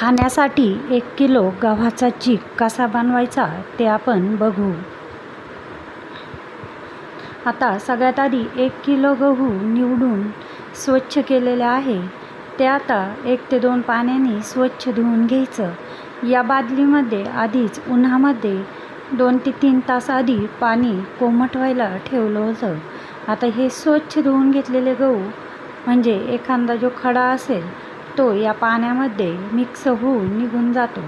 खाण्यासाठी एक किलो गव्हाचा चीक कसा बनवायचा ते आपण बघू. आता सगळ्यात आधी एक किलो गहू निवडून स्वच्छ केलेले आहे. ते आता एक ते दोन पाण्याने स्वच्छ धुवून घ्यायचं. या बादलीमध्ये आधीच उन्हामध्ये दोन ते तीन तास आधी पाणी कोमट व्हायला ठेवलं होतं. आता हे स्वच्छ धुवून घेतलेले गहू म्हणजे एखादा जो खडा असेल तो या पाण्यामध्ये मिक्स होऊन निघून जातो.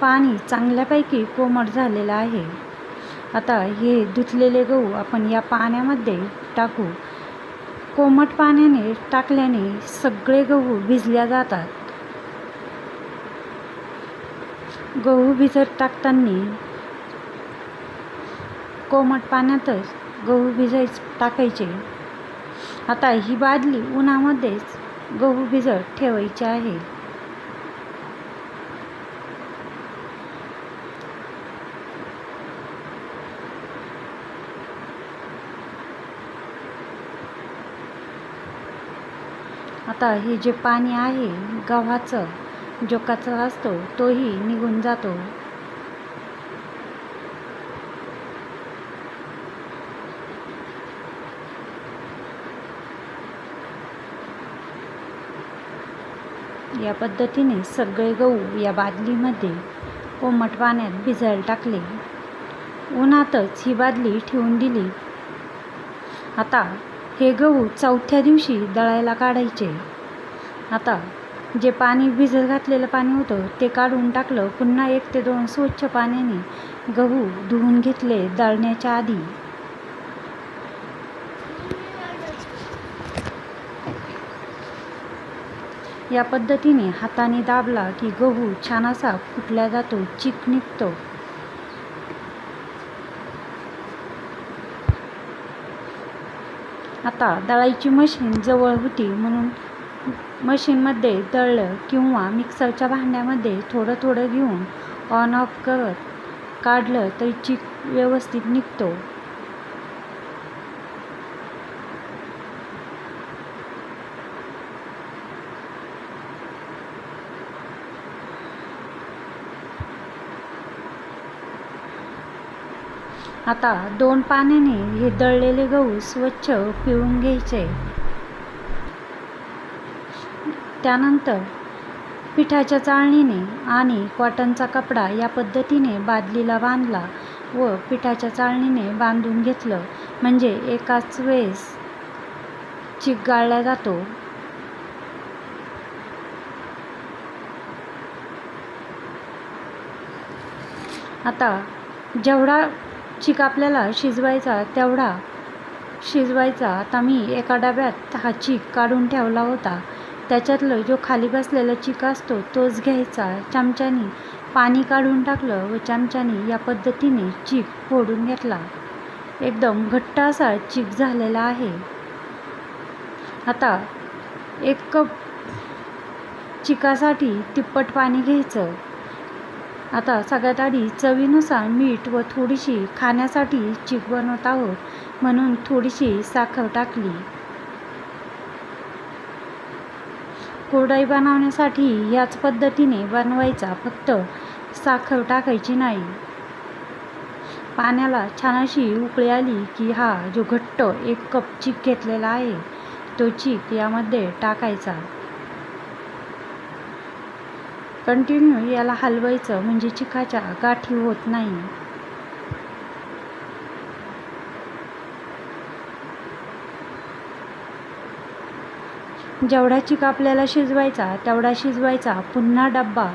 पाणी चांगल्यापैकी कोमट झालेलं आहे. आता हे धुतलेले गहू आपण या पाण्यामध्ये टाकू. कोमट पाण्याने टाकल्याने सगळे गहू भिजल्या जातात. गहू भिजत टाकताना कोमट पाण्यातच गहू भिजायच टाकायचे. आता ही बादली उन्हामध्येच गहू भिजत ठेवायची आहे. आता हे जे पाणी आहे गव्हाचं जो कचरा असतो तोही निघून जातो. या पद्धतीने सगळे गहू या बादलीमध्ये कोमट पाण्यात भिजायला टाकले. उन्हातच ही बादली ठेवून दिली. आता हे गहू चौथ्या दिवशी दळायला काढायचे. आता जे पाणी भिजत घातलेलं पाणी होतं ते काढून टाकलं. पुन्हा एक ते दोन स्वच्छ पाण्याने गहू धुवून घेतले दळण्याच्या आधी. या पद्धतीने हाताने दाबला की गहू छान असा फुटला जातो चिक निघतो. आता दळायची मशीन जवळ होती म्हणून मशीनमध्ये दळलं किंवा मिक्सरच्या भांड्यामध्ये थोडं थोडं घेऊन ऑन ऑफ करत काढलं तरी चिक व्यवस्थित निघतो. आता दोन पाण्याने हे दळलेले गहू स्वच्छ पिळून घ्यायचे. त्यानंतर पिठाच्या चाळणीने आणि कॉटनचा कपडा या पद्धतीने बादलीला बांधला व पिठाच्या चाळणीने बांधून घेतलं. म्हणजे एकाच वेळेस चिक गाळला जातो. आता जेवढा चिक आपल्याला शिजवायचा तेवढा शिजवायचा. आता मी एका डब्यात हा चिक काढून ठेवला होता. त्याच्यातलं जो खाली बसलेला चिक असतो तोच घ्यायचा. चमच्याने पाणी काढून टाकलं व चमच्याने या पद्धतीने चिक फोडून घेतला. एकदम घट्ट असा चिक झालेला आहे. आता एक कप चिकासाठी तिप्पट पाणी घ्यायचं. आता सगळ्यात आधी चवीनुसार मीठ व थोडीशी खाण्यासाठी चिक बनवत आहोत म्हणून थोडीशी साखर टाकली. कोरडाई बनवण्यासाठी याच पद्धतीने बनवायचा फक्त साखर टाकायची नाही. पाण्याला छान अशी उकळी आली की हा जो घट्ट एक कप चीक घेतलेला आहे तो चीक यामध्ये टाकायचा. कंटिन्यू याला हलवायचं. म्हणजे चिकाच्या गाठी होत नाही. जेवढा चिक आपल्याला शिजवायचा तेवढा शिजवायचा. पुन्हा डब्बा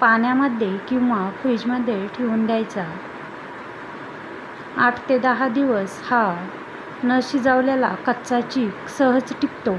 पाण्यामध्ये किंवा फ्रीजमध्ये ठेवून द्यायचा. आठ ते दहा दिवस हा न शिजवलेला कच्चा चिक सहज टिकतो.